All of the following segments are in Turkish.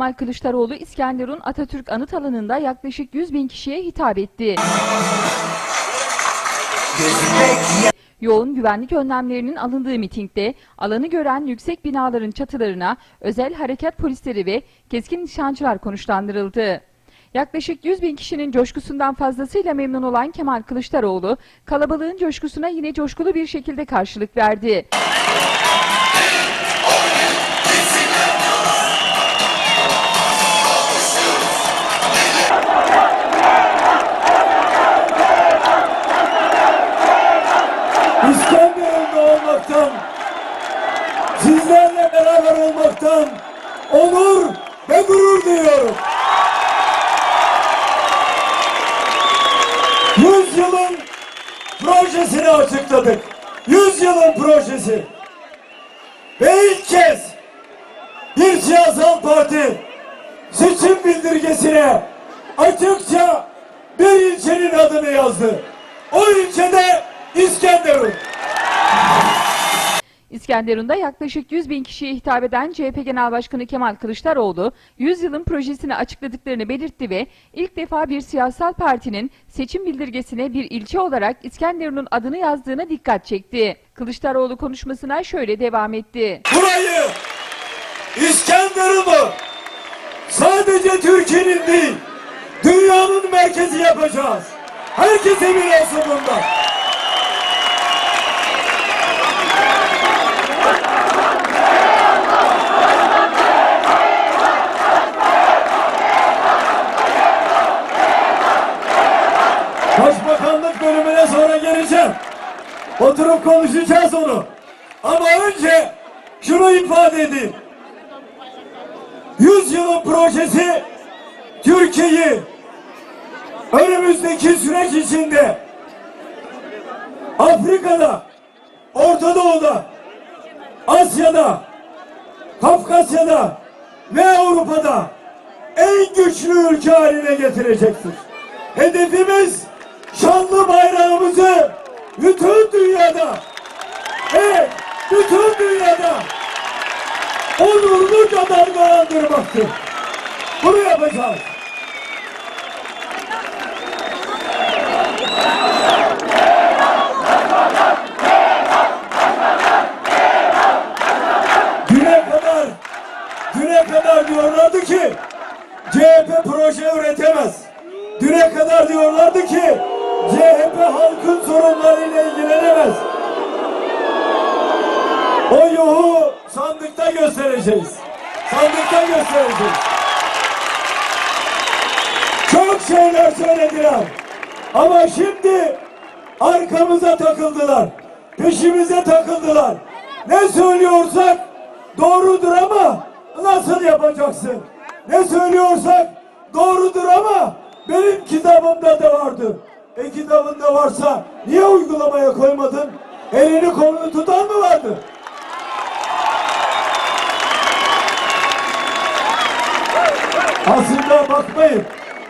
Kemal Kılıçdaroğlu İskenderun Atatürk Anıt Alanı'nda yaklaşık 100 bin kişiye hitap etti. Yoğun güvenlik önlemlerinin alındığı mitingde alanı gören yüksek binaların çatılarına özel harekat polisleri ve keskin nişancılar konuşlandırıldı. Yaklaşık 100 bin kişinin coşkusundan fazlasıyla memnun olan Kemal Kılıçdaroğlu, kalabalığın coşkusuna yine coşkulu bir şekilde karşılık verdi. İskenderun'da olmaktan, sizlerle beraber olmaktan onur ve gurur duyuyorum. Yüz yılın projesini açıkladık. Yüz yılın projesi. Ve ilk kez bir siyasal parti seçim bildirgesine açıkça bir ilçenin adını yazdı. O ilçede İskenderun. İskenderun'da yaklaşık 100 bin kişiye hitap eden CHP Genel Başkanı Kemal Kılıçdaroğlu, 100 yılın projesini açıkladıklarını belirtti ve ilk defa bir siyasal partinin seçim bildirgesine bir ilçe olarak İskenderun'un adını yazdığına dikkat çekti. Kılıçdaroğlu konuşmasına şöyle devam etti. Burayı İskenderun'u sadece Türkiye'nin değil dünyanın merkezi yapacağız. Herkes emin olsun bundan. Geleceğim. Oturup konuşacağız onu. Ama önce şunu ifade edeyim. Yüzyılın projesi Türkiye'yi önümüzdeki süreç içinde Afrika'da, Orta Doğu'da, Asya'da, Kafkasya'da ve Avrupa'da en güçlü ülke haline getirecektir. Hedefimiz şanlı bayrağımızı bütün dünyada ve bütün dünyada onurluca dalgalandırmaktır. Bunu yapacağız. Sandıkta göstereceğiz. Çok şeyler söylediler. Ama şimdi arkamıza takıldılar. Peşimize takıldılar. Ne söylüyorsak doğrudur ama nasıl yapacaksın? Ne söylüyorsak doğrudur ama benim kitabımda da vardı. E kitabında varsa niye uygulamaya koymadın? Elini kolunu tutan mı vardı? Aslında bakmayın.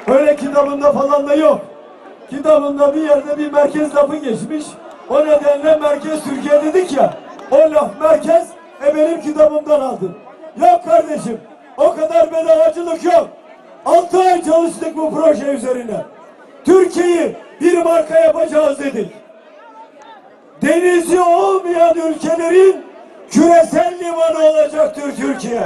Öyle kitabında falan da yok. Kitabında bir yerde bir merkez lafı geçmiş. O nedenle merkez Türkiye dedik ya. O laf merkez e benim kitabımdan aldım. Yok kardeşim. O kadar bedavacılık yok. Altı ay çalıştık bu proje üzerine. Türkiye'yi bir marka yapacağız dedik. Denizi olmayan ülkelerin küresel limanı olacaktır Türkiye.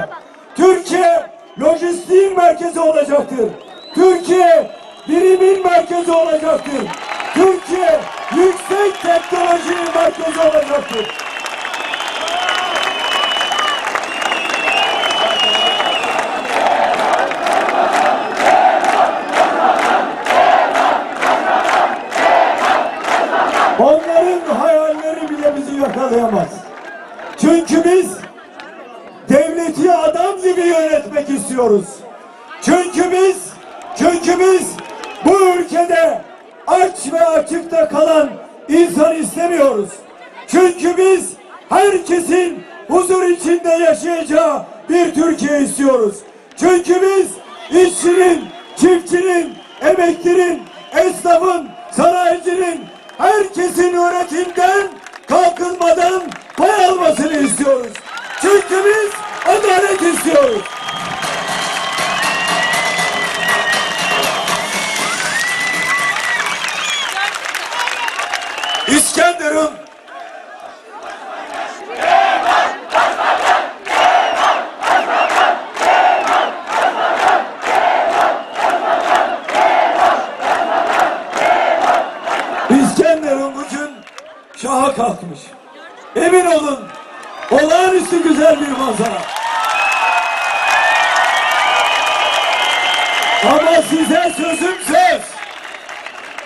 Türkiye lojistiğin merkezi olacaktır. Türkiye bilimin merkezi olacaktır. Türkiye yüksek teknolojinin merkezi olacaktır. Onların hayalleri bile bizi yakalayamaz. Çünkü biz devleti adam gibi yönetmek istiyoruz. Çünkü biz, çünkü biz bu ülkede aç ve açıkta kalan insan istemiyoruz. Çünkü biz herkesin huzur içinde yaşayacağı bir Türkiye istiyoruz. Çünkü biz işçinin, çiftçinin, emeklinin, esnafın, sanayicinin, herkesin üretimden, kalkınmadan pay almasını istiyoruz. Çünkü biz adalet istiyoruz. İskenderun İskenderun bugün şaha kalkmış. Emin olun olağanüstü güzel bir manzara. Ama size sözüm söz.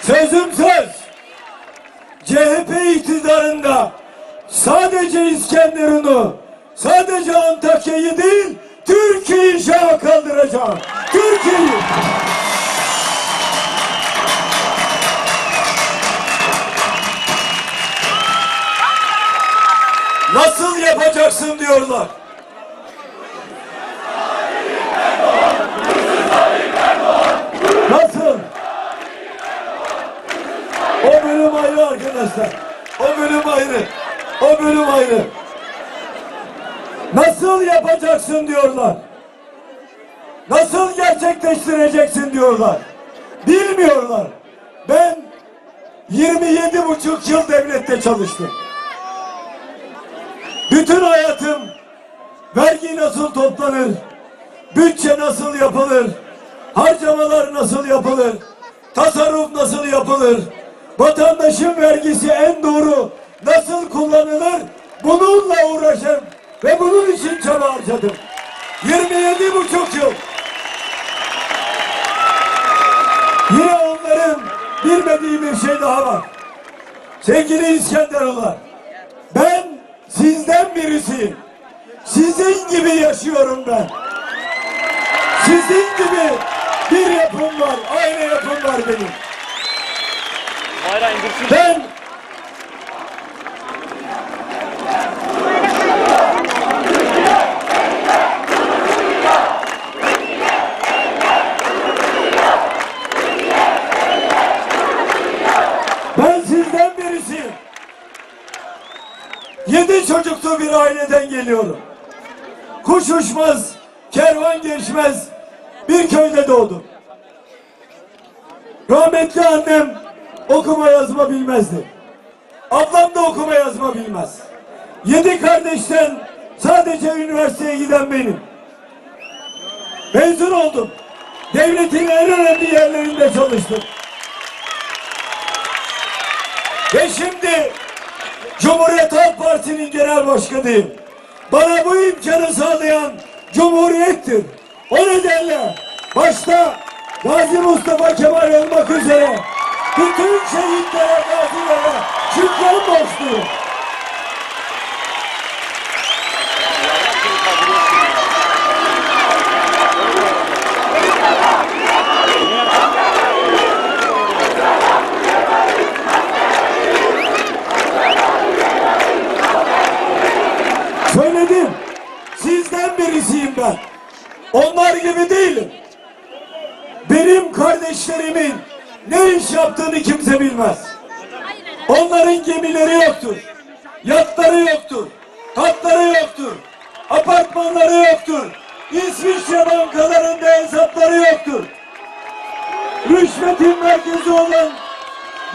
Sözüm söz. CHP iktidarında sadece İskenderun'u, sadece Antakya'yı değil, Türkiye'yi şaha kaldıracağım. Türkiye'yi. Nasıl yapacaksın diyorlar. Nasıl? O bölüm ayrı arkadaşlar. O bölüm ayrı. O bölüm ayrı. Nasıl yapacaksın diyorlar. Nasıl gerçekleştireceksin diyorlar. Bilmiyorlar. Ben 27 buçuk yıl devlette çalıştım. Bütün hayatım vergi nasıl toplanır, bütçe nasıl yapılır, harcamalar nasıl yapılır, tasarruf nasıl yapılır, vatandaşın vergisi en doğru nasıl kullanılır, bununla uğraşım ve bunun için çaba harcadım. 27 buçuk yıl. Yine onların bilmediği bir şey daha var. Sevgili İskenderoğullar, ben sizden birisiyim. Sizin gibi yaşıyorum ben. Sizin gibi bir yapım var, aynı yapım var benim. Ben Ben sizden birisiyim. Yedi çocuklu bir aileden geliyorum. Kuş uçmaz, kervan geçmez bir köyde doğdum. Rahmetli annem okuma yazma bilmezdi. Ablam da okuma yazma bilmez. Yedi kardeşten sadece üniversiteye giden benim. Mezun oldum. Devletin en önemli yerlerinde çalıştım. Ve şimdi Cumhuriyet Halk Partisi'nin genel başkanıyım. Bana bu imkanı sağlayan Cumhuriyet'tir. O nedenle başta Gazi Mustafa Kemal olmak üzere bütün şehitlere, gazilere şükran borçluyum. Söyledim. Sizden birisiyim ben. Onlar gibi değilim. Benim kardeşlerimin ne iş yaptığını kimse bilmez. Onların gemileri yoktur. Yatları yoktur. Katları yoktur. Apartmanları yoktur. İsviçre bankalarında hesapları yoktur. Rüşvetin merkezi olan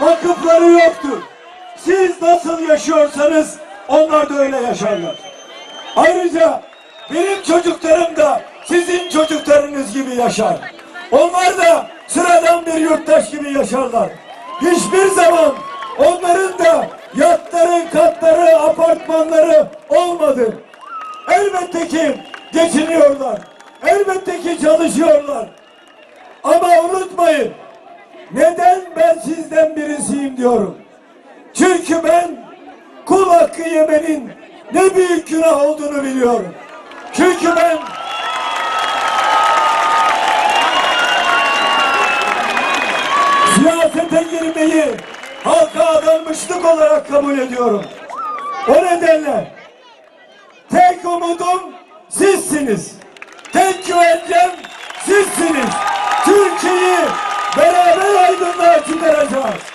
vakıfları yoktur. Siz nasıl yaşıyorsanız onlar da öyle yaşarlar. Ayrıca benim çocuklarım da sizin çocuklarınız gibi yaşar. Onlar da sıradan bir yurttaş gibi yaşarlar. Hiçbir zaman onların da yatları, katları, apartmanları olmadı. Elbette ki geçiniyorlar. Elbette ki çalışıyorlar. Ama unutmayın. Neden ben sizden birisiyim diyorum. Çünkü ben kul hakkı yemenin ne büyük günah olduğunu biliyorum. Çünkü ben adanmışlık olarak kabul ediyorum. O nedenle tek umudum sizsiniz. Tek güvencem sizsiniz. Türkiye'yi beraber aydınlığa çıkaracağız.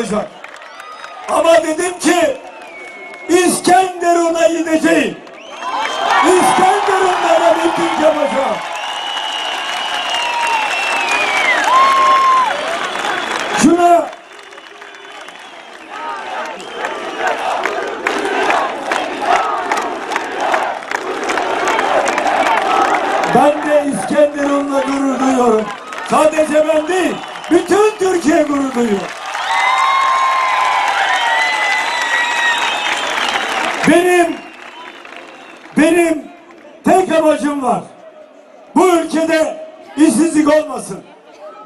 Olacak. Ama dedim ki İskenderun'a gideceğim. İskenderun'lara miting yapacağım. Şuna Ben de İskenderun'la gurur duyuyorum. Sadece ben değil, bütün Türkiye gurur duyuyor. Benim, benim tek amacım var. Bu ülkede işsizlik olmasın.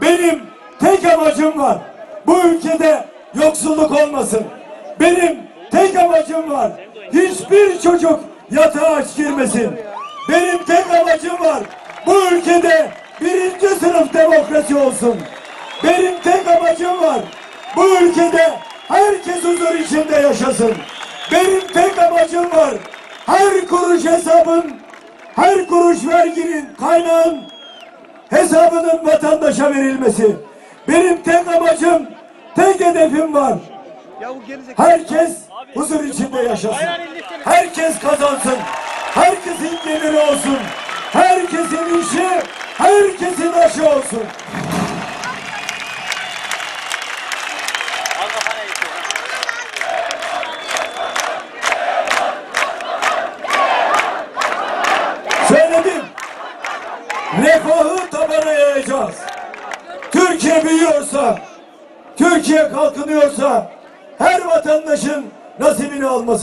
Benim tek amacım var. Bu ülkede yoksulluk olmasın. Benim tek amacım var. Hiçbir çocuk yatağa aç girmesin. Benim tek amacım var. Bu ülkede birinci sınıf demokrasi olsun. Benim tek amacım var. Bu ülkede herkes huzur içinde yaşasın. Benim tek amacım var. Her kuruş hesabın, her kuruş verginin kaynağın hesabının vatandaşa verilmesi. Benim tek amacım, tek hedefim var. Herkes huzur içinde yaşasın. Herkes kazansın. Herkesin geliri olsun. Herkesin işi, herkesin aşı olsun.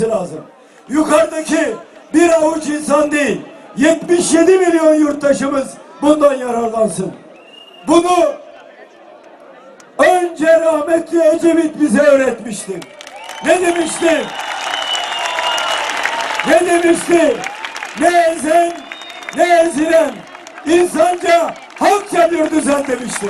Alması lazım. Yukarıdaki bir avuç insan değil, 77 milyon yurttaşımız bundan yararlansın. Bunu önce rahmetli Ecevit bize öğretmişti. Ne demişti? Ne demişti? Ne ezen, ne ezilen, insanca halkça bir düzen demişti.